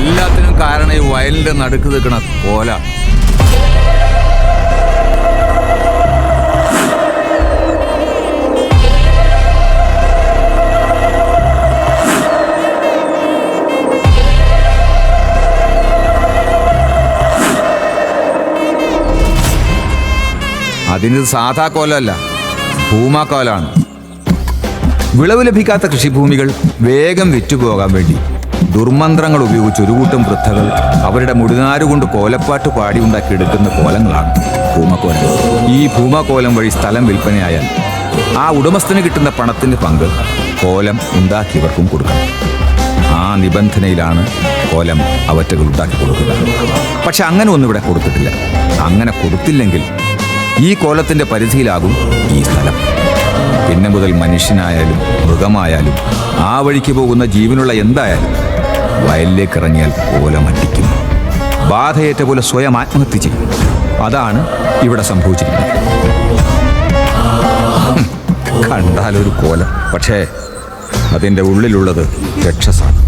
എല്ലാത്തിനും കാരണം ഈ വയലിന്റെ നടുക്ക് നിൽക്കണ കോല. അതിന് സാധാ കോലമല്ല ഭൂമാക്കോലാണ് വിളവ് ലഭിക്കാത്ത കൃഷിഭൂമികൾ വേഗം വിറ്റുപോകാൻ വേണ്ടി. ദുർമന്ത്രങ്ങൾ ഉപയോഗിച്ച് ഒരു കൂട്ടം വൃദ്ധകൾ അവരുടെ മുടിനാരുകൊണ്ട് കോലപ്പാട്ട് പാടി ഉണ്ടാക്കിയെടുക്കുന്ന കോലങ്ങളാണ് ഭൂമക്കോലം. ഈ ഭൂമക്കോലം വഴി സ്ഥലം വിൽപ്പനയായാൽ ആ ഉടമസ്ഥന് കിട്ടുന്ന പണത്തിന്റെ പങ്ക് കോലം ഉണ്ടാക്കിയവർക്കും കൊടുക്കണം. ആ നിബന്ധനയിലാണ് കോലം അവറ്റകൾ ഉണ്ടാക്കി കൊടുക്കുക പക്ഷെ അങ്ങനെ ഒന്നും ഇവിടെ കൊടുത്തിട്ടില്ല. അങ്ങനെ കൊടുത്തില്ലെങ്കിൽ ഈ കോലത്തിന്റെ പരിധിയിലാകും ഈ സ്ഥലം. പിന്നെ മുതൽ മനുഷ്യനായാലും മൃഗമായാലും ആ വഴിക്ക് പോകുന്ന ജീവനുള്ള എന്തായാലും വയലിലേക്ക് ഇറങ്ങിയാൽ കോലം മട്ടിക്കും ബാധയേറ്റ പോലെ സ്വയം ആത്മഹത്യ ചെയ്യും. അതാണ് ഇവിടെ സംഭവിച്ചിരിക്കുന്നത്. കണ്ടാലൊരു കോലം. പക്ഷേ അതിന്റെ ഉള്ളിലുള്ളത് രക്ഷസാണ്